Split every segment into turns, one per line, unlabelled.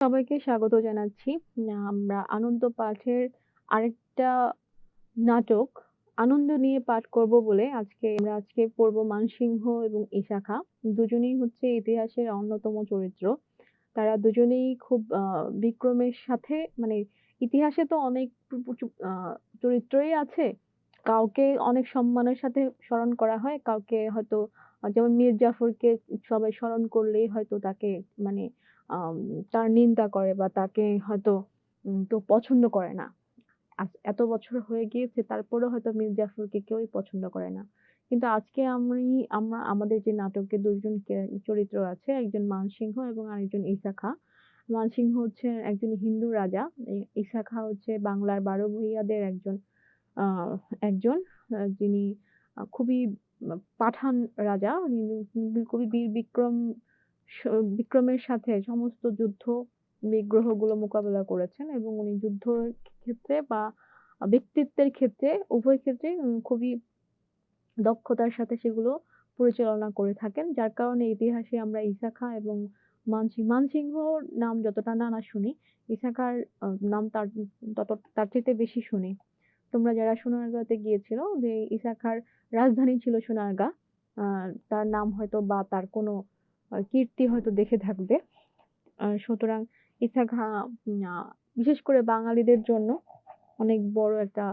সবাইকে স্বাগত জানাচ্ছি। আমরা আনন্দ পাঠের আরেকটা নাটক আনন্দ নিয়ে পাঠ করব বলে আজকে আমরা আজকে পড়ব মানসিংহ এবং ইশাখা। দুজনেই হচ্ছে ইতিহাসের অন্যতম চরিত্র। তারা দুজনেই খুব বিক্রমের সাথে মানে ইতিহাসে তো অনেক চরিত্রই আছে। কাউকে অনেক সম্মানের সাথে স্মরণ করা হয়, কাউকে হয়তো যেমন মীর জাফরকে সবাই স্মরণ করলেই হয়তো তাকে মানে তার নিন্দা করে বা তাকে হয়তো কেউ পছন্দ করে না। এত বছর হয়ে গিয়েছে তারপরেও হয়তো মীর জাফরকে কেউই পছন্দ করে না। কিন্তু আজকে আমি আমরা আমাদের যে নাটকে ২ জন কে চরিত্র আছে, একজন মানসিংহ এবং আরেকজন ইসাখা। মানসিংহ হচ্ছে একজন হিন্দু রাজা। ই ইসাখা হচ্ছে বাংলার ১২ ভূঁইয়াদের একজন একজন যিনি খুবই পাঠান রাজা। খুবই বীর বিক্রম বিক্রমের সাথে সমস্ত যুদ্ধ বিগ্রহগুলো মোকাবেলা করেছেন এবং উনি যুদ্ধ ক্ষেত্রে বা ব্যক্তিত্বের ক্ষেত্রে উভয় ক্ষেত্রেই উম খুবই দক্ষতার সাথে সেগুলো পরিচালনা করে থাকেন। যার কারণে ইতিহাসে আমরা ইসাখা এবং মানসিং মানসিংহর নাম যতটা না, না শুনি, ইসাখার নাম তার তত তার চাইতে বেশি শুনি। তোমরা যারা সোনারগাঁওতে গিয়েছিল যে ইসাখার রাজধানী ছিল সোনারগাঁ। তার নাম হয়তো বা তার কোনো কীর্তি হয়তো দেখে থাকবে। সুতরাং উম বিশেষ করে বাঙালিদের জন্য অনেক বড় একটা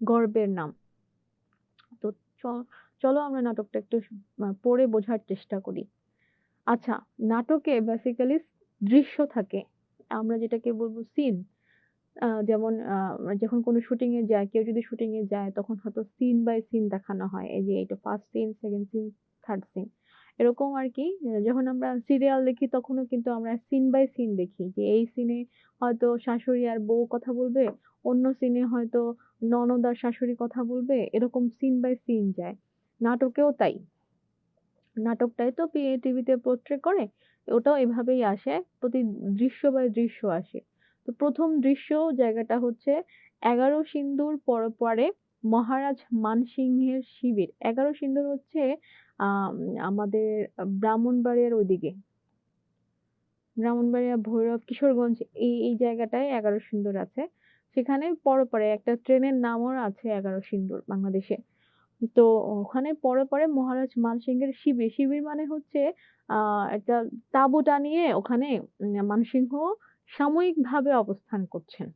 গর্বের নাম। তো চলো আমরা নাটকটা একটু পড়ে বোঝার চেষ্টা করি। আচ্ছা, নাটকে বেসিক্যালি দৃশ্য থাকে। আমরা যেটাকে বলব সিন। যেমন যখন কোনো শুটিং এ যায়, কেউ যদি শুটিং এ যায় তখন হয়তো সিন বাই সিন দেখানো হয়। এই যে এটা 1st scene, 2nd scene, 3rd scene. এরকম আরকি আ যখন আমরা সিরিয়াল দেখি তখনও কিন্তু আমরা সিন বাই সিন দেখি। যে এই সিনে হয়তো শাশুড়ি আর বউ কথা বলবে, অন্য সিনে হয়তো ননদ আর শাশুড়ি কথা বলবে। এরকম সিন বাই সিন যায়। নাটকেও তাই। নাটকটাই তো টিভিতে পোর্ট্রে করে। ওটাও এভাবেই আসে। প্রতি দৃশ্য বাই দৃশ্য আসে। তো প্রথম দৃশ্য জায়গাটা হচ্ছে ১১ সিন্দুর পর পরে মহারাজ মানসিংহের শিবির। ১১ সিন্দুর হচ্ছে আমাদের ব্রাহ্মণবাড়িয়ার ওইদিকে। ব্রাহ্মণবাড়িয়া, ভৈরব, কিশোরগঞ্জ এই, এই জায়গাটায় ১১ সিন্দুর আছে। সেখানে পরপরে একটা ট্রেনের নামও আছে ১১ সিন্দুর বাংলাদেশে। তো ওখানে পরে, পরে মহারাজ মানসিংহের শিবির। শিবির মানে হচ্ছে একটা তাঁবু টানিয়ে ওখানে মানসিংহ সাময়িকভাবে অবস্থান করছেন।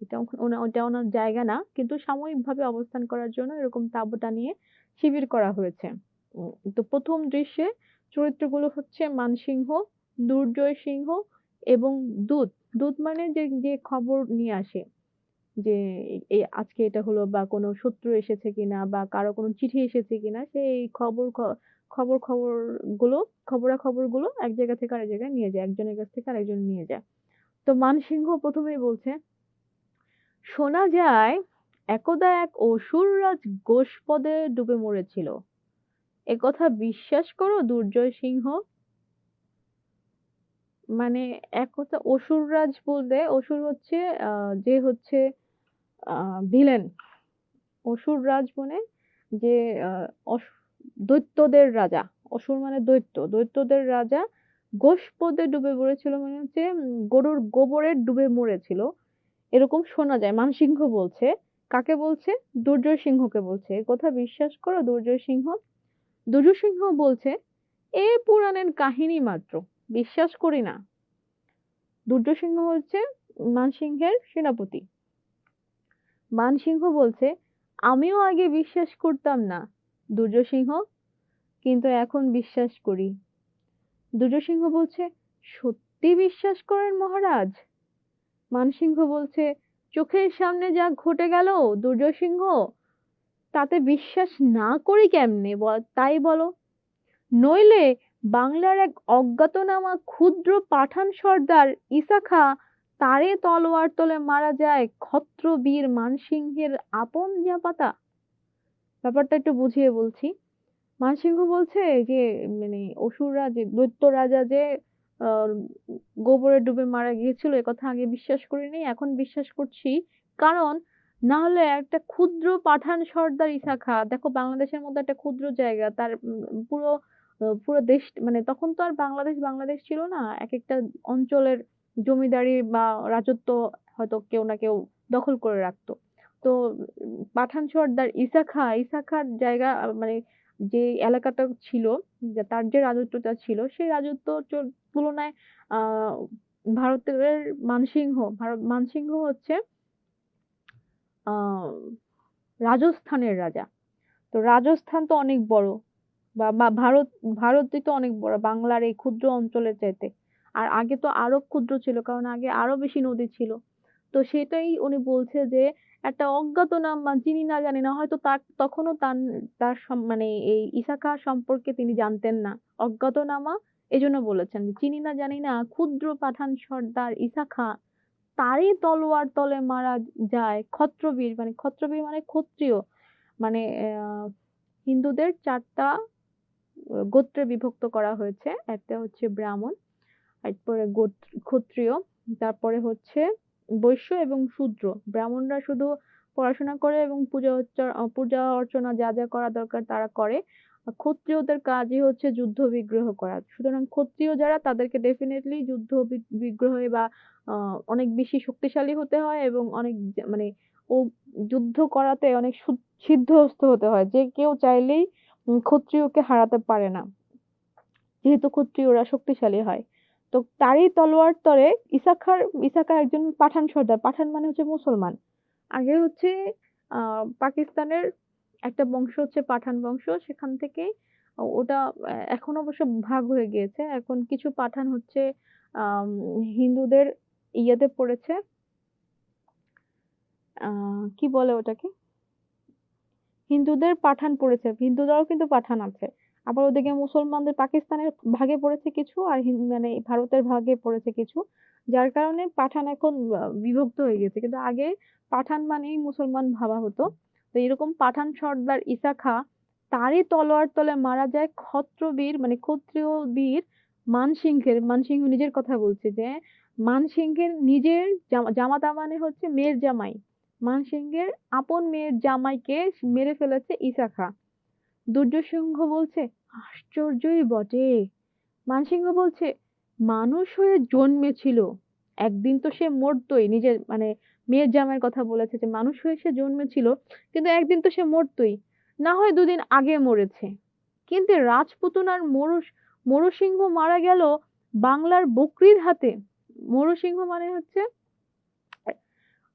এটা ওটা ওনার জায়গা না। কিন্তু সাময়িকভাবে অবস্থান করার জন্য এরকম তাঁবু টানিয়ে শিবির করা হয়েছে। তো ১ম দৃশ্যে চরিত্রগুলো হচ্ছে মানসিংহ, দুর্জয় সিংহ এবং দূত। দূত মানে যে, যে খবর নিয়ে আসে। যে এ আজকে এটা হলো বা কোনো শত্রু এসেছে কিনা বা কারও কোনো চিঠি এসেছে কিনা সে এই খবর খ খবর খবরগুলো খবরাখবরগুলো এক জায়গা থেকে আরেক জায়গায় নিয়ে যায়। একজনের কাছ থেকে আরেকজন নিয়ে যায়। তো মানসিংহ প্রথমেই বলছে, শোনা যায় একদা এক অসুররাজ গোষ্পদে ডুবে মরেছিল। একথা বিশ্বাস করো, দুর্জয় সিংহ? মানে এক কথা অসুররাজ বলতে, অসুর হচ্ছে যে হচ্ছে ভিলেন। অসুররাজ মানে যে দৈত্যদের রাজা। অসুর মানে দৈত্য। দৈত্যদের রাজা গোষ্পদে ডুবে মরেছিল মানে হচ্ছে গরুর গোবরে ডুবে মরেছিল। এরকম শোনা যায়। মানসিংহ বলছে। কাকে বলছে? দুর্জয় সিংহকে বলছে। কথা বিশ্বাস করো, দুর্জয় সিংহ? দুর্জয় সিংহ বলছে, এ পুরাণের কাহিনী মাত্র। বিশ্বাস করি না। দুর্জয় সিংহ হচ্ছে মানসিংহের সেনাপতি। মানসিংহ বলছে, আমিও আগে বিশ্বাস করতাম না দুর্জয় সিংহ। কিন্তু এখন বিশ্বাস করি। দুর্জয় সিংহ বলছে, সত্যি বিশ্বাস করেন মহারাজ? মানসিংহ বলছে, চোখের সামনে যা ঘটে গেল দুর্জয় সিংহ, তাতে বিশ্বাস না করি কেমনে তাই বলো? নইলে বাংলার এক অজ্ঞাতনামা ক্ষুদ্র পাঠান সর্দার ইসাখা তারে তলোয়ার তলে মারা যায় ক্ষত্র বীর মানসিংহের আপন জাপাতা? ব্যাপারটা একটু বুঝিয়ে বলছি। মানসিংহ বলছে যে মানে অসুররা যে, দৈত্য রাজা যে গোবরে ডুবে মারা গিয়েছিল একথা আগে বিশ্বাস করিনি। এখন বিশ্বাস করছি। কারণ না হলে একটা ক্ষুদ্র পাঠান সর্দার ইসাখা দেখো বাংলাদেশের মধ্যে একটা ক্ষুদ্র জায়গা তার পুরো পুরো দেশ মানে তখন তো আর বাংলাদেশ, বাংলাদেশ ছিল না। একেকটা অঞ্চলের জমিদারি বা রাজত্ব হয়তো কেউ না কেউ দখল করে রাখতো। তো পাঠান সর্দার ইসা খাঁ, ইসা খাঁর জায়গা মানে যে এলাকাটা ছিল, তার যে রাজত্বটা ছিল, সেই রাজত্ব তুলনায় আহ ভারতের মানসিংহ, ভারত মানসিংহ হচ্ছে রাজস্থানের রাজা। তো রাজস্থান তো অনেক বড়। বা বা ভারত, ভারতই তো অনেক বড়, বাংলার এই ক্ষুদ্র অঞ্চলের চাইতে। আর আগে তো আরও ক্ষুদ্র ছিল, কারণ আগে আরও বেশি নদী ছিল। তো সেটাই উনি বলছে যে, একটা অজ্ঞাতনামা চিনি না জানি না, হয়তো তার, তখনও তার তার মানে এই ইসা খাঁ সম্পর্কে তিনি জানতেন না। অজ্ঞাতনামা এজন্য বলেছেন চিনি না জানি না, ক্ষুদ্র পাঠান সর্দার ইসা খাঁ তারই তলোয়ার তলে মারা যায় ক্ষত্রবীর মানে ক্ষত্রবীর মানে ক্ষত্রিয়। মানে হিন্দুদের ৪ টা আ গোত্রে বিভক্ত করা হয়েছে। একটা হচ্ছে ব্রাহ্মণ, এরপরে ক্ষত্রিয়, তারপরে হচ্ছে বৈশ্য এবং শূদ্র। ব্রাহ্মণরা শুধু পড়াশোনা করে এবং পূজা পূজা অর্চনা যা, যা করা দরকার তারা করে। ক্ষত্রিয়দের কাজই হচ্ছে যুদ্ধ বিগ্রহ করা। সুতরাং ক্ষত্রিয় যারা, তাদেরকে ডেফিনিটলি যুদ্ধ বিগ বিগ্রহে বা আ অনেক বেশি শক্তিশালী হতে হয় এবং অনেক মানে ও যুদ্ধ করাতে অনেক সিদ্ধহস্ত হতে হয়। যে কেউ চাইলেই ক্ষত্রিয়কে হারাতে পারে না। যেহেতু ক্ষত্রিয়রা শক্তিশালী হয়। তো তারই তলোয়ার তলে ইসা খাঁর ইসা খাঁ একজন পাঠান সর্দার। পাঠান মানে হচ্ছে মুসলমান। আগে হচ্ছে আ পাকিস্তানের একটা বংশ হচ্ছে পাঠান বংশ। সেখান থেকেই ওটা এখন অবশ্য ভাগ হয়ে গিয়েছে। এখন কিছু পাঠান হচ্ছে হিন্দুদের ইয়েতে পড়েছে কি বলে ওটাকে? হিন্দুদের পাঠান পড়েছে। হিন্দুরাও কিন্তু পাঠান আছে। আবার ওদিকে মুসলমানদের পাকিস্তানের ভাগে পড়েছে কিছু আর মানে ভারতের ভাগে পড়েছে কিছু। যার কারণে পাঠান এখন বিভক্ত হয়ে গেছে। কিন্তু আগে পাঠান মানেই মুসলমান ভাবা হতো। তো এরকম পাঠান সর্দার ইসা খাঁ তারই তলোয়ার তলে মারা যায় ক্ষত্রবীর মানে ক্ষত্রিয় বীর মানসিংহের, মানসিংহ নিজের কথা বলছে যে মানসিংহের নিজের জামা জামাতা মানে হচ্ছে মেয়ের জামাই। মানসিংহের আপন মেয়ের জামাইকে মেরে ফেলেছে ইসা খাঁ। দুর্যোধন সিংহ বলছে, "আশ্চর্যই বটে!" মানসিংহ বলছে, "মানুষ হয়ে জন্মেছিল। একদিন তো সে মরতই।" নিজের মানে মেয়ের জামাইয়ের কথা বলেছে যে, "মানুষ হয়ে সে জন্মেছিল। কিন্তু একদিন তো সে মরতই। না হয় দুদিন আগে মরেছে। কিন্তু রাজপুতনার মরুস মরুসিংহ মারা গেল বাংলার বকরীর হাতে।" মরুসিংহ মানে হচ্ছে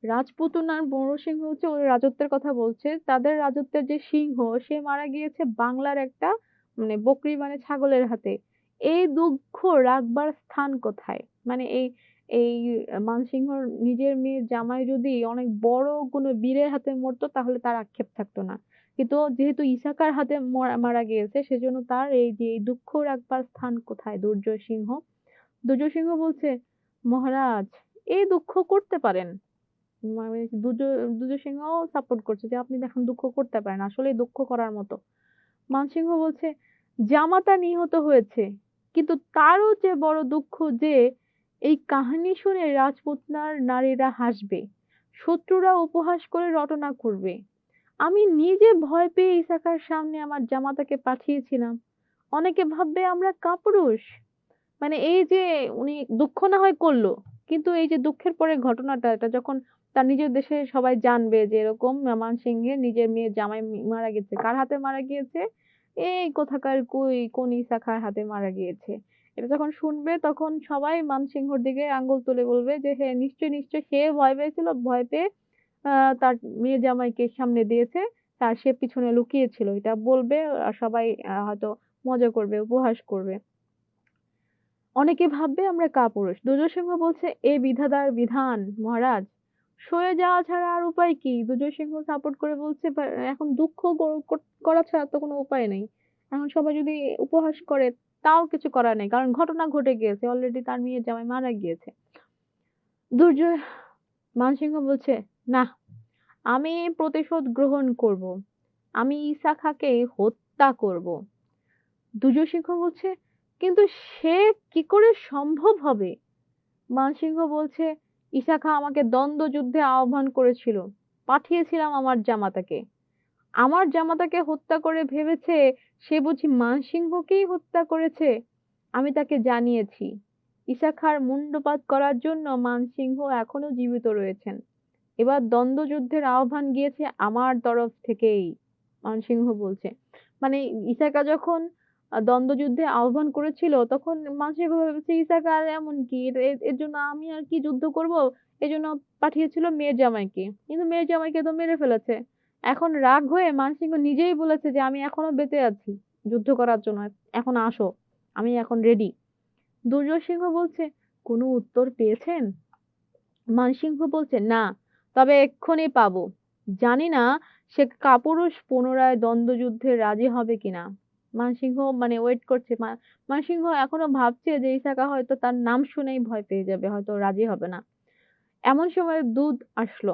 রাজপুতনার মরুসিংহ হচ্ছে ওই রাজত্বের কথা বলছে। তাদের রাজত্বের যে সিংহ সে মারা গিয়েছে বাংলার একটা মানে বকরি মানে ছাগলের হাতে। এই দুঃখ রাখবার স্থান কোথায়? মানে এই এই মানসিংহর নিজের মেয়ের জামাই যদি অনেক বড় কোনো বীরের হাতে মরতো তাহলে তার আক্ষেপ থাকতো না। কিন্তু যেহেতু ইসা খাঁর হাতে মরা গিয়েছে সেজন্য তার এই যে এই দুঃখ রাখবার স্থান কোথায় দুর্জয় সিংহ? দুর্জয় সিংহ বলছে, "মহারাজ এই দুঃখ করতে পারেন।" মানে দুর্জ দুর্জয় সিংহও সাপোর্ট করছে যে আপনি দেখেন দুঃখ করতে পারেন। আসলে দুঃখ করার মতো। মানসিংহ বলছে, "জামাতা নিহত হয়েছে। কিন্তু তারও যে বড় দুঃখ যে এই কাহিনী শুনে রাজপুতনার নারীরা হাসবে। শত্রুরা উপহাস করে রটনা করবে। আমি নিজে ভয় পেয়ে ইসা খাঁর সামনে আমার জামাতাকে পাঠিয়েছিলাম। অনেকে ভাববে আমরা কাপুরুষ।" মানে এই যে উনি দুঃখ না হয় করল, কিন্তু এই যে দুঃখের পরে ঘটনাটা, এটা যখন তার নিজের দেশে সবাই জানবে যে এরকম মানসিংহের নিজের মেয়ে জামাই মারা গেছে। কার হাতে মারা গিয়েছে? এই কোথাকার কই, কোন ইসা খাঁর হাতে মারা গিয়েছে। এটা যখন শুনবে তখন সবাই মানসিংহর দিকে আঙ্গুল তুলে বলবে যে হ্যাঁ নিশ্চয়ই, নিশ্চয়ই সে ভয় পেয়েছিল। ভয় পেয়ে তার মেয়ে জামাইকে সামনে দিয়েছে। আর সে পিছনে লুকিয়েছিল। এটা বলবে আর সবাই হয়তো মজা করবে, উপহাস করবে। অনেকে ভাববে আমরা কাপুরুষ। দুর্জয় সিংহ বলছে, "এ বিধাতার বিধান মহারাজ। সয়ে যাওয়া ছাড়া আর উপায় কি?" দুর্জয় সিংহ সাপোর্ট করে বলছে, এখন দুঃখ করা ছাড়া তো কোনো উপায় নেই। এখন সবাই যদি উপহাস করে তাও কিছু করার নেই। কারণ ঘটনা ঘটে গিয়েছে। অলরেডি তার মেয়ের জামাই মারা গিয়েছে।" দুর্জয় মানসিংহ বলছে, "নাহ, আমি প্রতিশোধ গ্রহণ করব। আমি ইসা খাঁকে হত্যা করব।" দুর্জয় সিংহ বলছে, "কিন্তু সে কি করে সম্ভব হবে?" মানসিংহ বলছে, "ইসা খাঁ আমাকে দ্বন্দ্ব যুদ্ধে আহ্বান করেছিল। পাঠিয়েছিলাম আমার জামাতাকে। আমার জামাতাকে হত্যা করে ভেবেছে, সে বুঝি মানসিংহকেই হত্যা করেছে। আমি তাকে জানিয়েছি। ইসাখার মুণ্ডপাত করার জন্য মানসিংহ এখনও জীবিত রয়েছেন। এবার দ্বন্দ্বযুদ্ধের আহ্বান গিয়েছে আমার তরফ থেকেই, মানসিংহ বলছে। মানে ইসাকা যখন দ্বন্দ্বযুদ্ধে আহ্বান করেছিল, তখন মানসিংহ ভেবেছে, ইসাকা, আর এমন কি? এর জন্য আমি আর কি যুদ্ধ করব? এই জন্য পাঠিয়েছিল মেয়ের জামাইকে। কিন্তু মেয়ের জামাইকে তো মেরে ফেলেছে। এখন রাগ হয়ে মানসিংহ নিজেই বলেছে যে, আমি এখনও বেঁচে আছি, যুদ্ধ করার জন্য। এখন আসো, আমি এখন রেডি দুর্জয় সিংহ বলছে, কোনো উত্তর পেয়েছেন? মানসিংহ বলছে, না, তবে এক্ষুনি পাবো। জানি না সে কাপুরুষ পুনরায় দ্বন্দ্বযুদ্ধে রাজি হবে কিনা। মানসিংহ মানে ওয়েট করছে। মানসিংহ এখনও ভাবছে যে ইসাকা হয়তো তার নাম শুনেই ভয় পেয়ে যাবে, হয়তো রাজি হবে না। এমন সময় দুধ আসলো।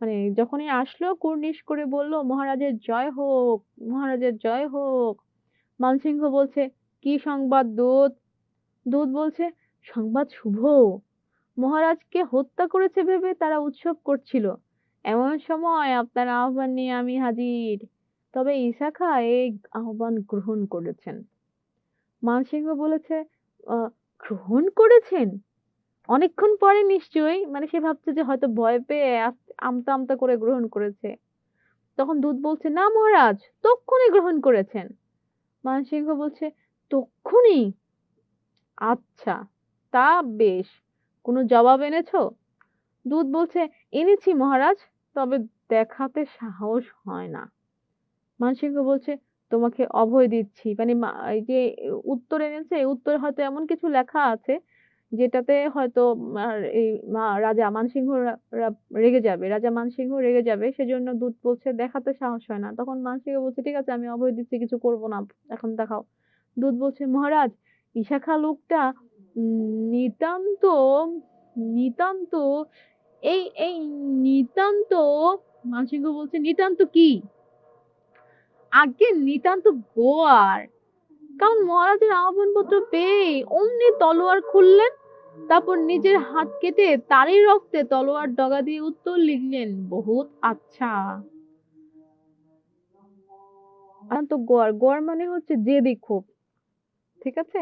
মানে যখনই আসলো কুর্নিশ করে বলল, মহারাজের জয় হোক, মহারাজের জয় হোক। মানসিংহ বলছে, কি সংবাদ দূত? দূত বলছে, সংবাদ শুভ। মহারাজকে হত্যা করেছে ভেবে তারা উৎসব করছিল। এমন সময় আপনার আহ্বান নিয়ে আমি হাজির। তবে ইসাখা এই আহ্বান গ্রহণ করেছেন। মানসিংহ বলেছে গ্রহণ করেছেন? অনেকক্ষণ পরে নিশ্চয়ই মানে সে ভাবছে যে হয়তো ভয় পেয়ে আমতা আমতা করে গ্রহণ করেছে। তখন দূত বলছে, না মহারাজ, তক্ষুনি গ্রহণ করেছেন। মানসিংহ বলছে, তক্ষুনি? আচ্ছা তা বেশ। কোনো জবাব এনেছো? দূত বলছে, এনেছি মহারাজ, তবে দেখাতে সাহস হয় না। মানসিংহ বলছে, তোমাকে অভয় দিচ্ছি। মানে যে উত্তর এনেছে উত্তরে হয়তো এমন কিছু লেখা আছে যেটাতে হয়তো এই রাজা মানসিংহ রেগে যাবে, রাজা মানসিংহ রেগে যাবে, সেজন্য দূত বলছে দেখাতে সাহস হয় না। তখন মানসিংহ বলছে, ঠিক আছে, আমি অভয় দিচ্ছি, কিছু করব না, এখন দেখাও। দূত বলছে, মহারাজ ইশাখা লোকটা নিতান্ত নিতান্ত, এই এই নিতান্ত, মানসিংহ বলছে, নিতান্ত কি? আগে নিতান্ত গোয়ার। কারণ মহারাজের আহ্বানপত্র পেয়ে অমনি তলোয়ার খুললেন, তারপর নিজের হাত কেটে তারই রক্তে তলোয়ার ডগা দিয়ে উত্তর লিখলেন, বহুত আচ্ছা। তো গোয়ার গোয়ার মানে হচ্ছে জেদি ঠিক আছে?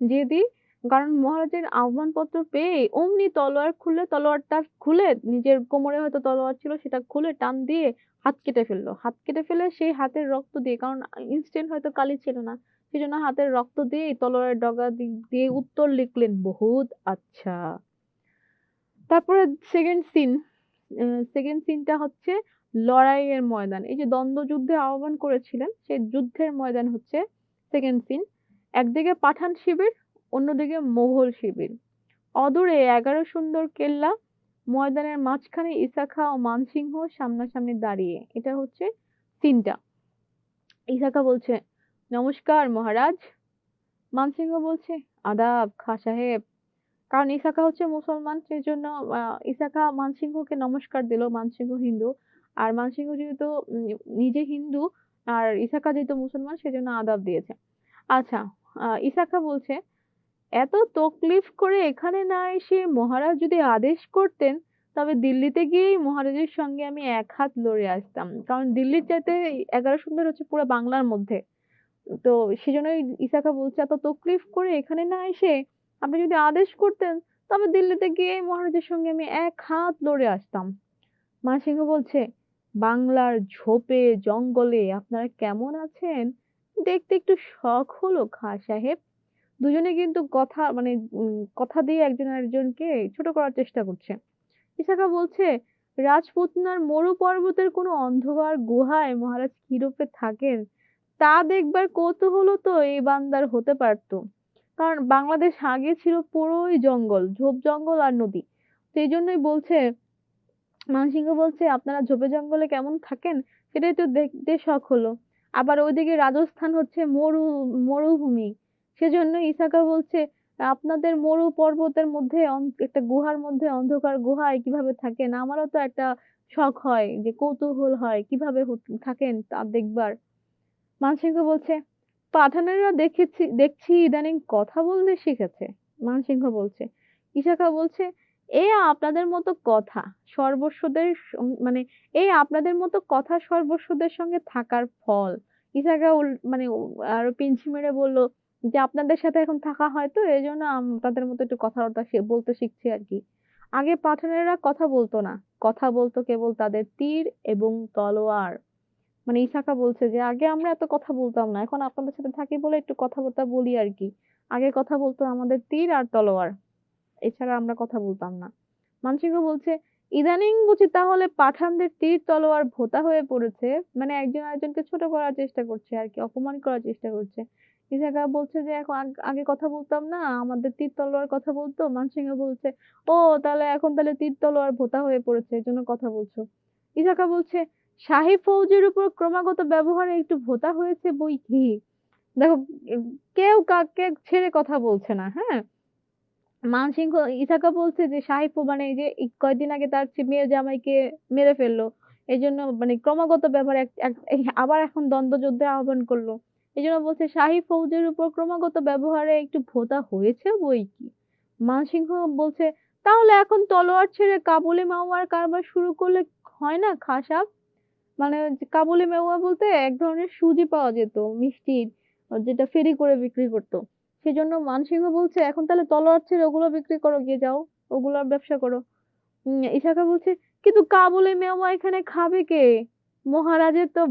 জেদি, কারণ মহারাজের আহ্বানপত্র পেয়ে অমনি তলোয়ার খুলে, তলোয়ারটা খুলে নিজের কোমরে হয়তো তলোয়ার ছিল, সেটা খুলে টান দিয়ে হাত কেটে ফেলল। হাত কেটে ফেলে সেই হাতের রক্ত দিয়ে, কারণ ইনস্ট্যান্ট হয়তো কালি ছিল না। সেই জন্য হাতের রক্ত দিয়ে তলোয়ারের ডগা দিয়ে উত্তর লিখলেন, বহুত আচ্ছা। তারপরে সেকেন্ড সিন সেকেন্ড সিনটা হচ্ছে লড়াইয়ের ময়দান। এই যে দ্বন্দ্বযুদ্ধে আহ্বান করেছিলেন, সেই যুদ্ধের ময়দান হচ্ছে সেকেন্ড সিন একদিকে পাঠান শিবির, অন্যদিকে মোঘল শিবির। অদূরে এগারো সুন্দর কেল্লা, ময়দানের মাঝখানে ইসাখা ও মানসিংহ সামনাসামনি দাঁড়িয়ে। এটা হচ্ছে সিনটা ইসাখা বলছে নমস্কার, মহারাজ। মানসিংহ বলছে, আদাব, খা সাহেব। কারণ ইসাকা হচ্ছে মুসলমান সেই জন্য ইসাকা মানসিংহকে নমস্কার দিল মানসিংহ হিন্দু। আর মানসিংহ যেহেতু নিজে হিন্দু, আর ইসাকা যেহেতু মুসলমান, সেজন্য আদাব দিয়েছে। আচ্ছা ইসাকা বলছে, এত তকলিফ করে এখানে না এসে মহারাজ যদি আদেশ করতেন, তবে দিল্লিতে গিয়েই মহারাজের সঙ্গে আমি এক হাত লড়ে আসতাম। কারণ দিল্লির চাইতে এগারো সুন্দর হচ্ছে পুরো বাংলার মধ্যে। তো সেজন্যই ইসাকা বলছে, এত তকলিফ করে এখানে না এসে আপনি যদি আদেশ করতেন, তবে দিল্লিতে গিয়ে মহারাজের সঙ্গে আমি এক হাত লড়ে আসতাম। মানসিংহ বলছে, বাংলার ঝোপে, জঙ্গলে আপনারা কেমন আছেন? দেখতে একটু শখ হলো, খা সাহেব। দুজনে কিন্তু কথা মানে কথা দিয়ে একজন আরেকজনকে ছোট করার চেষ্টা করছে। ইসাকা বলছে, রাজপুতনার মরু পর্বতের কোনো অন্ধকার গুহায় মহারাজ কিরূপে থাকেন? তা দেখবার কৌতূহল তো এই বান্দার হতে পারতো। কারণ বাংলাদেশ আগে ছিল পুরোই জঙ্গল, ঝোপ জঙ্গল আর নদী। সেই জন্যই বলছে, মানসিংহ বলছে, আপনারা ঝোপে জঙ্গলে কেমন থাকেন? সেটাই তো দেখতে শখ হলো। আবার ওইদিকে রাজস্থান হচ্ছে মরু, মরুভূমি। সেজন্য ইসাকা বলছে, আপনাদের মরু পর্বতের মধ্যে একটা গুহার মধ্যে অন্ধকার গুহায় কীভাবে থাকেন? আমারও তো একটা শখ হয় যে কৌতূহল হয়, কীভাবে থাকেন তা দেখবার। মানসিংহ বলছে পাঠানেরা দেখেছি দেখছি ইদানিং কথা বলতে শিখেছে মানসিংহ বলছে ইসাকা বলছে এ আপনাদের মতো কথা সর্বস্বদের মানে এই আপনাদের মতো কথা সর্বস্বদের সঙ্গে থাকার ফল। উল মানে আরও পিঞ্চি মেরে বলল যে, "আপনাদের সাথে এখন থাকা হয় তো এজন্য আম তাদের মতো একটু কথাবার্তা বলতে শিখছি আর কি আগে পাঠানেরা কথা বলতো না। কথা বলতো কেবল তাদের তীর এবং তলোয়ার। মানে ইসাকা বলছে যে, "আগে আমরা এত কথা বলতাম না। এখন আপনাদের সাথে থাকি বলে একটু কথাবার্তা বলি আরকি। আগে কথা বলত আমাদের তীর আর তলোয়ার। এছাড়া আমরা কথা বলতাম না।" মানসিংহ বলছে, "ইদানিং বুঝি তাহলে পাঠানদের তীর তলোয়ার ভোঁতা হয়ে পড়েছে। মানে একজন আরেকজনকে ছোট করার চেষ্টা করছে আরকি, অপমান করার চেষ্টা করছে।" ইসাকা বলছে যে, "এখন আগে কথা বলতাম না, আমাদের তীর তলোয়ার কথা বলতো মানসিংহ বলছে, "ও তাহলে এখন তাহলে তীর তলোয়ার ভোঁতা হয়ে পড়েছে এজন্য কথা বলছো।" ইসাকা বলছে, "শাহী ফৌজের উপর ক্রমাগত ব্যবহারে একটু ভোতা হয়েছে বই কি?" দেখো কেউ কাকে ছেড়ে কথা বলছে না, হ্যাঁ? মানসিংহ ইসাকা বলছে যে, "শাহী ফৌ মানে যে কয়েকদিন আগে তার চে মেয়ের জামাইকে মেরে ফেলল এই জন্য মানে ক্রমাগত ব্যবহার আবার এখন দ্বন্দ্বযুদ্ধে আহ্বান করল এই জন্য বলছে, "শাহী ফৌজের উপর ক্রমাগত ব্যবহারে একটু ভোতা হয়েছে বই কি?" মানসিংহ বলছে, "তাহলে এখন তলোয়ার ছেড়ে কাবুলি মাওয়ার কারবার শুরু করলে হয় না খাঁ সাব?" মানে কাবুলি মেওয়া বলতে এক ধরনের সুজি পাওয়া যেত মিষ্টির, যেটা ফেরি করে বিক্রি করত। সেজন্য মানসিংহ বলছে, "এখন তাহলে তলোয়ার ছেড়ে ওগুলো বিক্রি করো গিয়ে যাও। ওগুলার ব্যবসা করো।" ইসাকা বলছে, "কিন্তু কাবুলি মেওয়া এখানে খাবে কে? মহারাজের তো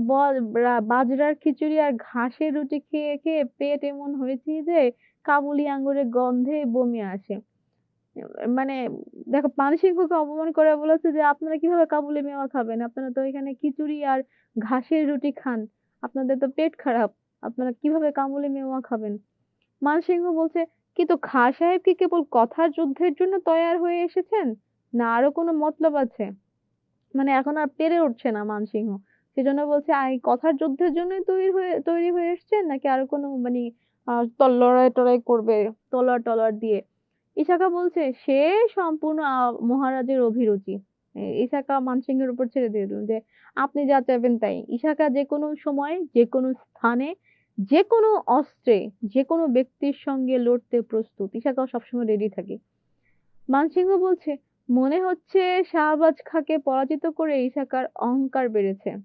বাজরার খিচুড়ি আর ঘাসের রুটি খেয়ে, খেয়ে পেট এমন হয়েছে যে কাবুলি আঙ্গুরের গন্ধে বমি আসে।" মানে দেখো মানসিংহকে অপমান করে বলেছে যে, "আপনারা কীভাবে কাবুলি মেওয়া খাবেন? আপনারা তো এখানে খিচুড়ি আর ঘাসের রুটি খান। আপনাদের তো পেট খারাপ। আপনারা কীভাবে কাবুলি মেওয়া খাবেন?" মানসিংহ বলছে, "কিন্তু খাঁ সাহেব কি কেবল কথার যুদ্ধের জন্য তৈয়ার হয়ে এসেছেন? না আরও কোনো মতলব আছে?" মানে এখন আর পেরে উঠছে না মানসিংহ। সেজন্য বলছে, আই কথার যুদ্ধের জন্যই তৈরি হয়ে তৈরি হয়ে এসছেন নাকি আরও কোনো মানে আ ত লড়াই-টড়াই করবে তলোয়ার-টলোয়ার দিয়ে?" ইসাকা বলছে, "সে সম্পূর্ণ মহারাজের অভিরুচি।" এ ইসাকা মানসিংহের উপর ছেড়ে দিয়ে দিল যে, "আপনি যা চাইবেন তাই।" ইসাকা যেকোনো সময়, যেকোনো স্থানে, যেকোনো অস্ত্রে, যেকোনো ব্যক্তির সঙ্গে লড়তে প্রস্তুত। ইসাকাও সবসময় রেডি থাকে। মানসিংহ বলছে, "মনে হচ্ছে শাহবাজ খাঁকে পরাজিত করে ইসাকার অহংকার বেড়েছে।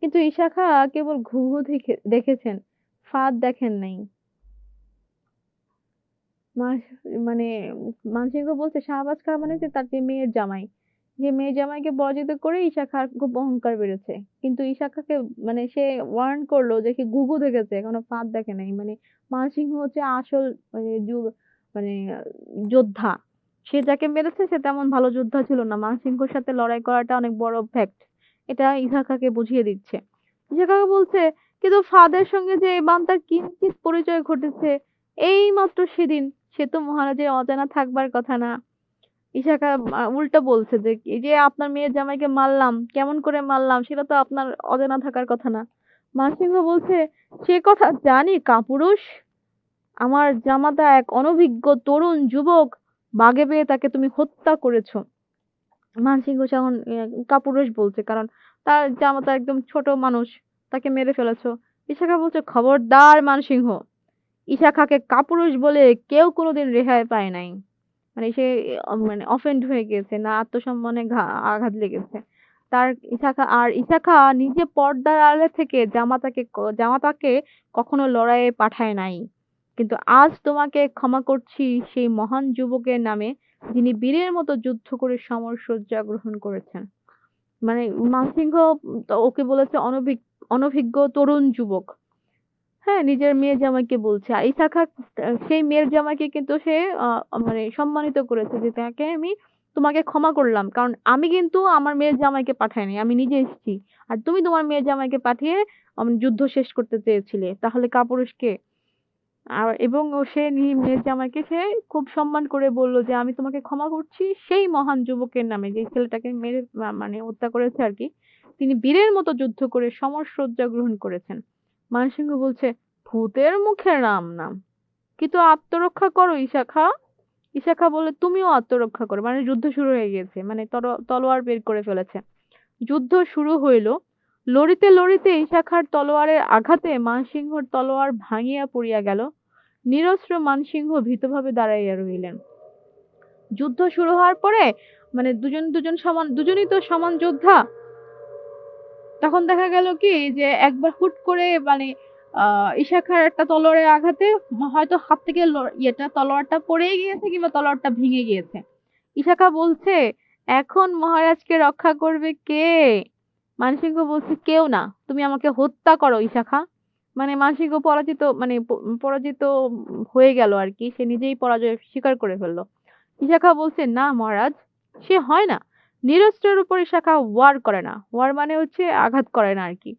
কিন্তু ইসাকা কেবল ঘুঘু দেখে দেখেছেন, ফাঁদ দেখেন নাই।" মানে মানসিংহ বলছে, "শাহবাজ খাঁ মানে যে তার যে মেয়ের জামাই। যে মেয়ের জামাইকে পরাজিত করে ইসাখার খুব অহংকার বেড়েছে। কিন্তু ইসাখাকে মানে সে ওয়ার্ন করল যে সে ঘুঘু দেখেছে, এখনও ফাঁদ দেখে নাই। মানে মানসিংহ হচ্ছে আসল মানে মানে যোদ্ধা। সে যাকে মেরেছে সে তেমন ভালো যোদ্ধা ছিল না। মানসিংহর সাথে লড়াই করাটা অনেক বড় ফ্যাক্ট। এটা ইসাখাকে বুঝিয়ে দিচ্ছে। ঈশা ইসাকা বলছে, "কিন্তু ফাঁদের সঙ্গে যে এই বান্দার কিঞ্চিৎ পরিচয় ঘটেছে এই মাত্র সেদিন, সে তো মহারাজের অজানা থাকবার কথা না।" ইসাকা আ উল্টা বলছে যে, "এই যে আপনার মেয়ের জামাইকে মারলাম, কেমন করে মারলাম সেটা তো আপনার অজানা থাকার কথা না।" মানসিংহ বলছে, "সে কথা জানি কাপুরুষ। আমার জামাতা এক অনভিজ্ঞ তরুণ যুবক, বাগে পেয়ে তাকে তুমি হত্যা করেছ।" মানসিংহ তখন কাপুরুষ বলছে কারণ তার জামাতা একদম ছোট মানুষ, তাকে মেরে ফেলেছ। ইসাকা বলছে, "খবরদার মানসিংহ! ইসাখাকে কাপুরুষ বলে কেউ কোনোদিন রেহাই পায় নাই।" মানে সে মানে অফেন্ড হয়ে গিয়েছে, না আত্মসম্মানে আঘাত লেগেছে। তার ইসাকা আর ইসাকা নিজে পর্দার আড়ালে থেকে জামাতাকে জামাতাকে কখনো লড়াইয়ে পাঠায় নাই। কিন্তু আজ তোমাকে ক্ষমা করছি সেই মহান যুবকের নামে, যিনি বীরের মতো যুদ্ধ করে সমরসজ্জা গ্রহণ করেছেন। মানে মানসিংহ ওকে বলেছে অনভিজ্ঞ তরুণ যুবক। হ্যাঁ, নিজের মেয়ের জামাইকে বলছে। আর ইসাখা আ সেই মেয়ের জামাইকে কিন্তু সে মানে সম্মানিত করেছে যে, "তাকে আমি তোমাকে ক্ষমা করলাম। কারণ আমি কিন্তু আমার মেয়ের জামাইকে পাঠাই নাই। আমি নিজে এসেছি। আর তুমি তোমার মেয়ের জামাইকে পাঠিয়ে যুদ্ধ শেষ করতে চেয়েছিলে। তাহলে কাপুরুষ কে?" আর এবং সে মেয়ের জামাইকে সে খুব সম্মান করে বলল যে, "আমি তোমাকে ক্ষমা করছি সেই মহান যুবকের নামে, যে ছেলেটাকে মেরে মানে হত্যা করেছে আর কি তিনি বীরের মতো যুদ্ধ করে সমরসজ্জা গ্রহণ করেছেন।" মানসিংহ বলছে, "ভূতের মুখে রাম নাম। কিন্তু আত্মরক্ষা করো ইসাখা।" ইসাখা বলে "তুমিও আত্মরক্ষা করো।" মানে যুদ্ধ শুরু হয়ে গেছে মানে তলোয়ার বের করে ফেলেছে। যুদ্ধ শুরু হইল। লড়িতে, লড়িতে ইসাখার তলোয়ারের আঘাতে মানসিংহর তলোয়ার ভাঙিয়া পড়িয়া গেল। নিরস্ত্র মানসিংহ ভীতভাবে দাঁড়াইয়া রহিলেন। যুদ্ধ শুরু হওয়ার পরে মানে দুজন দুজন সমান দুজনই তো সমান যোদ্ধা তখন দেখা গেল কি যে একবার হুট করে মানে ইশাখার একটা তলোয়ারের আঘাতে হয়তো হাত থেকে ইয়েটা, তলোয়ারটা পড়েই গিয়েছে কিংবা তলোয়ারটা ভেঙে গিয়েছে। ইশাখা বলছে, এখন মহারাজকে রক্ষা করবে কে? মানসিংহ বলছে, কেউ না, তুমি আমাকে হত্যা করো ইশাখা। মানে মানসিংহ পরাজিত মানে পরাজিত হয়ে গেল আর কি, সে নিজেই পরাজয় স্বীকার করে ফেলল। ইশাখা বলছে, না মহারাজ, সে হয় না। নিরস্ত্রের উপরে শাখা ওয়ার করে না। ওয়ার মানে হচ্ছে আঘাত করে না আর কি।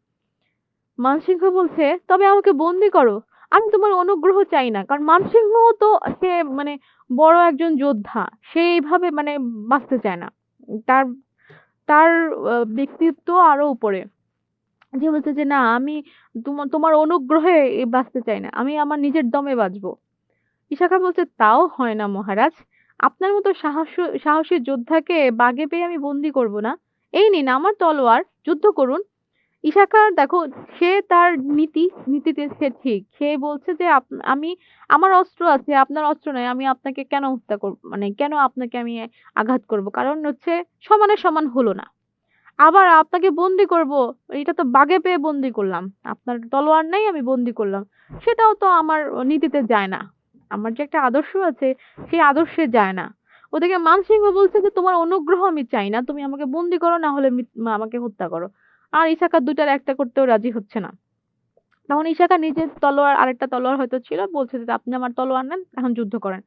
মানসিংহ বলছে, তবে আমাকে বন্দি করো। আমি তোমার অনুগ্রহ চাই না। কারণ মানসিংহ তো সে মানে বড় একজন যোদ্ধা, সে এইভাবে মানে বাঁচতে চায় না। তার তার ব্যক্তিত্ব আরও উপরে। যে বলছে যে, না, আমি তোমার তোমার অনুগ্রহে বাঁচতে চাই না। আমি আমার নিজের দমে বাঁচবো। ইশাখা বলছে, তাও হয় না মহারাজ। আপনার মতো সাহস, সাহসী যোদ্ধাকে বাগে পেয়ে আমি বন্দি করব না। এই নিন আমার তলোয়ার, যুদ্ধ করুন। ইশাখার দেখো, সে তার নীতি, নীতিতে সে ঠিক। সে বলছে যে আমি, আমার অস্ত্র আছে, আপনার অস্ত্র নাই আমি আপনাকে কেন হত্যা করব মানে কেন আপনাকে আমি আঘাত করব? কারণ হচ্ছে, সমানে সমান হলো না। আবার আপনাকে বন্দি করব, এটা তো বাগে পেয়ে বন্দি করলাম। আপনার তলোয়ার নেই, আমি বন্দি করলাম। সেটাও তো আমার নীতিতে যায় না। আমার যে একটা আদর্শ আছে, সেই আদর্শে যায় না। ওদিকে মানসিংহ বলছে যে, তোমার অনুগ্রহ আমি চাই না। তুমি আমাকে বন্দি করো, না হলে আমাকে হত্যা করো। আর ইসাকা দুটার একটা করতেও রাজি হচ্ছে না। তখন ইসাকা নিজের তলোয়ার, আরেকটা তলোয়ার হয়তো ছিল, বলছে যে, আপনি আমার তলোয়ার নেন, এখন যুদ্ধ করেন।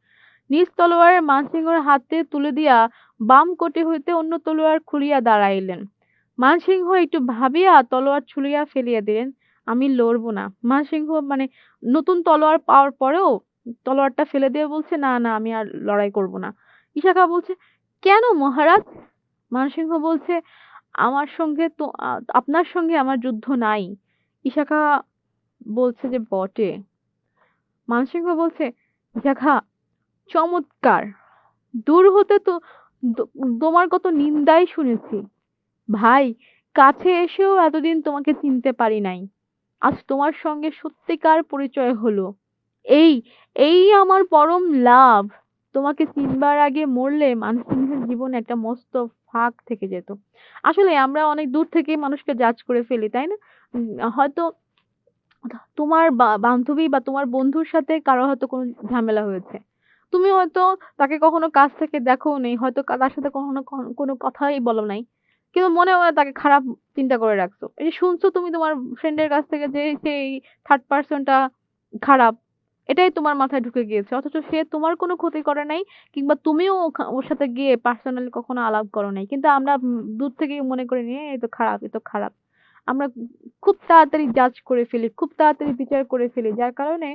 নিজ তলোয়ারের মানসিংহর হাতে তুলে দিয়া বাম কোটে হইতে অন্য তলোয়ার খুলিয়া দাঁড়াইলেন। মানসিংহ একটু ভাবিয়া তলোয়ার ছুলিয়া ফেলিয়া দিলেন, আমি লড়বো না। মানসিংহ মানে নতুন তলোয়ার পাওয়ার পরেও তলোয়ারটা ফেলে দিয়ে বলছে, না না, আমি আর লড়াই করব না। ইশাকা বলছে, কেন মহারাজ? মানসিংহ বলছে, আমার সঙ্গে তো, আপনার সঙ্গে আমার যুদ্ধ নাই। ইশাকা বলছে যে, বটে। মানসিংহ বলছে ইশাখা চমৎকার। দূর হতে তো- তোমার কত নিন্দাই শুনেছি। ভাই, কাছে এসেও এতদিন তোমাকে চিনতে পারি নাই। আজ তোমার সঙ্গে সত্যিকার পরিচয় হলো। এই এই আমার পরম লাভ। তোমাকে চিনবার আগে মরলে মানুষ মানুষের জীবনে একটা মস্ত ফাঁক থেকে যেত। আসলে আমরা অনেক দূর থেকেই মানুষকে জাজ করে ফেলি, তাই না? হয়তো তোমার বান্ধবী বা তোমার বন্ধুর সাথে কারও হয়তো কোনো ঝামেলা হয়েছে। তুমি হয়তো তাকে কখনো কাছ থেকে দেখো নেই হয়তো তার সাথে কখনো কোনো কথাই বলো নাই। কিন্তু মনে মনে তাকে খারাপ চিন্তা করে রাখছো। এই শুনছো তুমি তোমার ফ্রেন্ডের কাছ থেকে যে সেই থার্ড পার্সনটা খারাপ এটাই তোমার মাথায় ঢুকে গিয়েছে। অথচ সে তোমার কোনো ক্ষতি করে নাই কিংবা তুমিও ওর সাথে গিয়ে পার্সোনালি কখনো আলাপ করো নাই। কিন্তু আমরা দূর থেকেই মনে করে নিয়ে এই তো খারাপ এ তো খারাপ। আমরা খুব তাড়াতাড়ি জাজ করে ফেলি, খুব তাড়াতাড়ি বিচার করে ফেলি, যার কারণে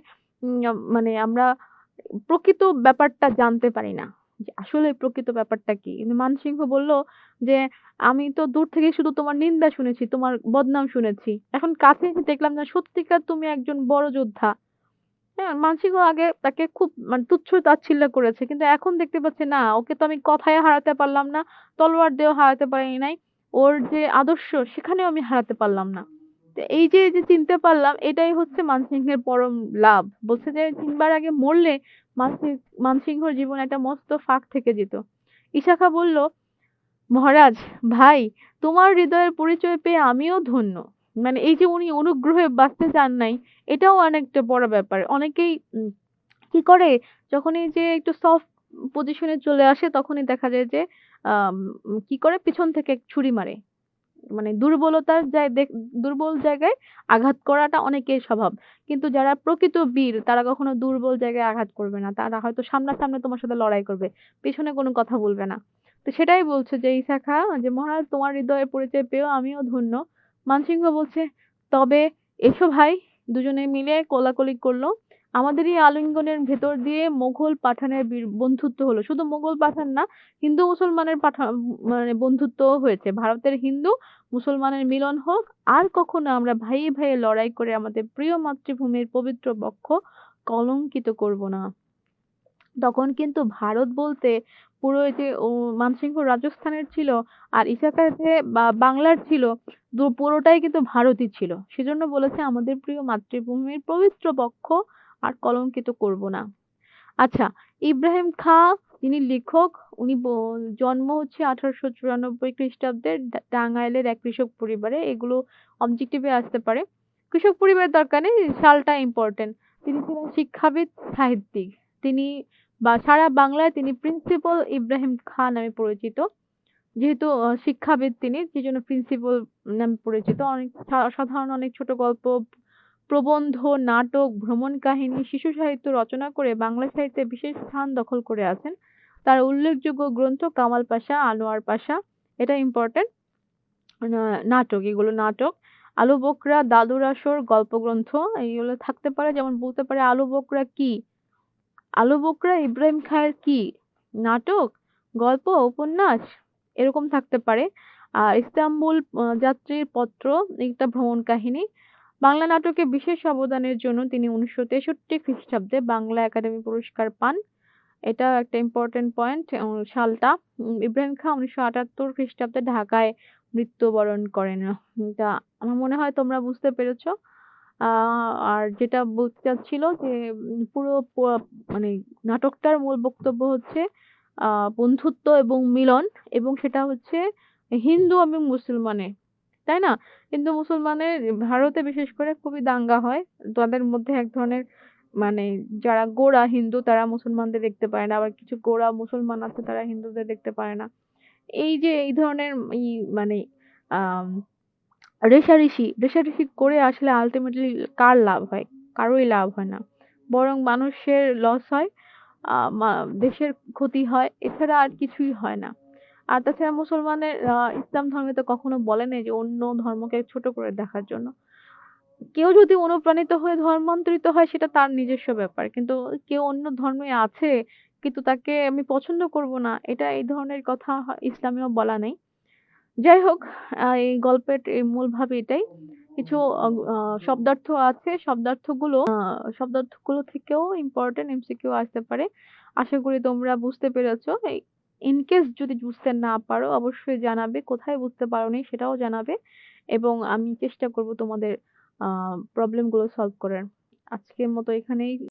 মানে আমরা প্রকৃত ব্যাপারটা জানতে পারি না যে আসলে প্রকৃত ব্যাপারটা কি। মানসিংহ বলল যে, আমি তো দূর থেকে শুধু তোমার নিন্দা শুনেছি, তোমার বদনাম শুনেছি। এখন কাছে এসে দেখলাম না সত্যিকার তুমি একজন বড় যোদ্ধা। হ্যাঁ মানসিংহ আগে তাকে খুব মানে তুচ্ছ তাচ্ছিল্য করেছে। কিন্তু এখন দেখতে পাচ্ছে, না, ওকে তো আমি কথায় হারাতে পারলাম না তলোয়ার দিয়েও হারাতে পারি নাই, ওর যে আদর্শ, সেখানেও আমি হারাতে পারলাম না। তো এই যে এই যে চিনতে পারলাম, এটাই হচ্ছে মানসিংহের পরম লাভ। বলছে যে চিনবার আগে মরলে মানসিং মানসিংহর জীবনে একটা মস্ত ফাঁক থেকে যেত। ইশাখা বলল, মহারাজ, ভাই, তোমার হৃদয়ের পরিচয় পেয়ে আমিও ধন্য। মানে এই যে উনি অনুগ্রহে বাঁচতে চান নাই, এটাও অনেকটা বড় ব্যাপার। অনেকেই কি করে, যখন এই যে একটু সফট পজিশনে চলে আসে, তখনই দেখা যায় যে কি করে, পিছন থেকে ছুরি মারে। মানে দুর্বলতার দুর্বল জায়গায় আঘাত করাটা অনেকের স্বভাব। কিন্তু যারা প্রকৃত বীর, তারা কখনো দুর্বল জায়গায় আঘাত করবে না। তারা হয়তো সামনাসামনি তোমার সাথে লড়াই করবে, পেছনে কোনো কথা বলবে না। তো সেটাই বলছে যে, ইসাখা, যে মহারাজ, তোমার হৃদয়ে পরিচয় পেয়েও আমিও ধন্য। মানসিংহ বলছে, তবে এসো ভাই, দুজনে মিলে কোলাকুলি করল। আমাদের এই আলিঙ্গনের ভেতর দিয়ে মোগল পাঠানের বন্ধুত্ব হলো। শুধু মোগল পাঠান না, হিন্দু মুসলমানের পাঠান মানে বন্ধুত্বও হয়েছে। ভারতের হিন্দু মুসলমানের মিলন হোক, আর কখনো আমরা ভাইয়ে ভাইয়ে লড়াই করে আমাদের প্রিয় মাতৃভূমির পবিত্র বক্ষ কলঙ্কিত করব না। তখন কিন্তু ভারত বলতে পুরো যে মানসিংহ রাজস্থানের ছিল আর ইসাকা যে বাংলার ছিল দু- পুরোটাই কিন্তু ভারতই ছিল সেজন্য বলেছে আমাদের প্রিয় মাতৃভূমির পবিত্র বক্ষ আর কলঙ্কিত করব না আচ্ছা ইব্রাহিম খাঁ তিনি লেখক, উনি জন্ম হচ্ছে ১৮৯৪ খ্রিস্টাব্দের ডা টাঙ্গাইলের এক কৃষক পরিবারে। এগুলো অবজেক্টিভে আসতে পারে। কৃষক পরিবারের দরকার নেই, সালটা ইম্পোর্টেন্ট। তিনি ছিলেন শিক্ষাবিদ, সাহিত্যিক। তিনি বা সারা বাংলায় তিনি প্রিন্সিপাল ইব্রাহিম খাঁ নামে পরিচিত। যেহেতু শিক্ষাবিদ তিনি, সেজন্য প্রিন্সিপাল নামে পরিচিত। অনেক সাধারণ অনেক ছোট গল্প, প্রবন্ধ, নাটক, ভ্রমণ কাহিনী, শিশু সাহিত্য রচনা করে বাংলা সাহিত্যে বিশেষ স্থান দখল করে আছেন। তার উল্লেখযোগ্য গ্রন্থ কামাল পাশা, আনোয়ার পাশা, এটা ইম্পোর্টেন্ট। নাটক, এগুলো নাটক। আলু বোকরা, দাদুর আসর, গল্পগ্রন্থ এইগুলো থাকতে পারে। যেমন বলতে পারে আলু বকরা কি? আলু বোকরা ইব্রাহিম খাঁয়ের কি? নাটক, গল্প, উপন্যাস এরকম থাকতে পারে। আর ইস্তাম্বুল যাত্রীর পত্র একটা ভ্রমণ কাহিনী। বাংলা নাটকে বিশেষ অবদানের জন্য তিনি ১৯৬৩ খ্রিস্টাব্দে বাংলা একাডেমি পুরস্কার পান। এটাও একটা ইম্পোর্টেন্ট পয়েন্ট সালটা। ইব্রাহিম খাঁ ১৯৭৮ খ্রিস্টাব্দে ঢাকায় মৃত্যুবরণ করেন। এটা আমার মনে হয় তোমরা বুঝতে পেরেছ। আ আর যেটা বলতে চাচ্ছিল যে, পুরো মানে নাটকটার মূল বক্তব্য হচ্ছে, আ বন্ধুত্ব এবং মিলন এবং সেটা হচ্ছে হিন্দু এবং মুসলমানের। তাই না? হিন্দু মুসলমানের ভারতে বিশেষ করে খুবই দাঙ্গা হয়। তাদের মধ্যে এক ধরনের মানে যারা গোঁড়া হিন্দু তারা মুসলমানদের দেখতে পারে না। আবার কিছু গোঁড়া মুসলমান আছে তারা হিন্দুদের দেখতে পারে না। এই যে এই ধরনের মানে রেষারেষি, রেষারেষি করে আসলে আল্টিমেটলি কার লাভ হয়? কারোই লাভ হয় না। বরং মানুষের লস হয়, দেশের ক্ষতি হয়। এছাড়া আর কিছুই হয় না। আর তাছাড়া মুসলমানের ইসলাম ধর্মে তো কখনো বলে নাই যে অন্য ধর্মকে ছোট করে দেখার জন্য। কেউ যদি অনুপ্রাণিত হয়ে ধর্মান্তরিত হয় সেটা তার নিজস্ব ব্যাপার। কিন্তু কেউ অন্য ধর্মে আছে কিন্তু তাকে আমি পছন্দ করব না। এটা এই ধরনের কথা ইসলামেও বলা নেই। যাই হোক এই গল্পের এই মূল ভাব এটাই। কিছু শব্দার্থ আছে। শব্দার্থগুলো শব্দার্থগুলো থেকেও ইম্পোর্টেন্ট এমসিকিউ আসতে পারে। আশা করি তোমরা বুঝতে পেরেছ। ইন কেস যদি বুঝতে না পারো, অবশ্যই জানাবে। কোথায় বুঝতে পারোনি সেটাও জানাবে। এবং আমি চেষ্টা করব তোমাদের আ প্রবলেমগুলো সলভ করার। আজকের মতো এখানেই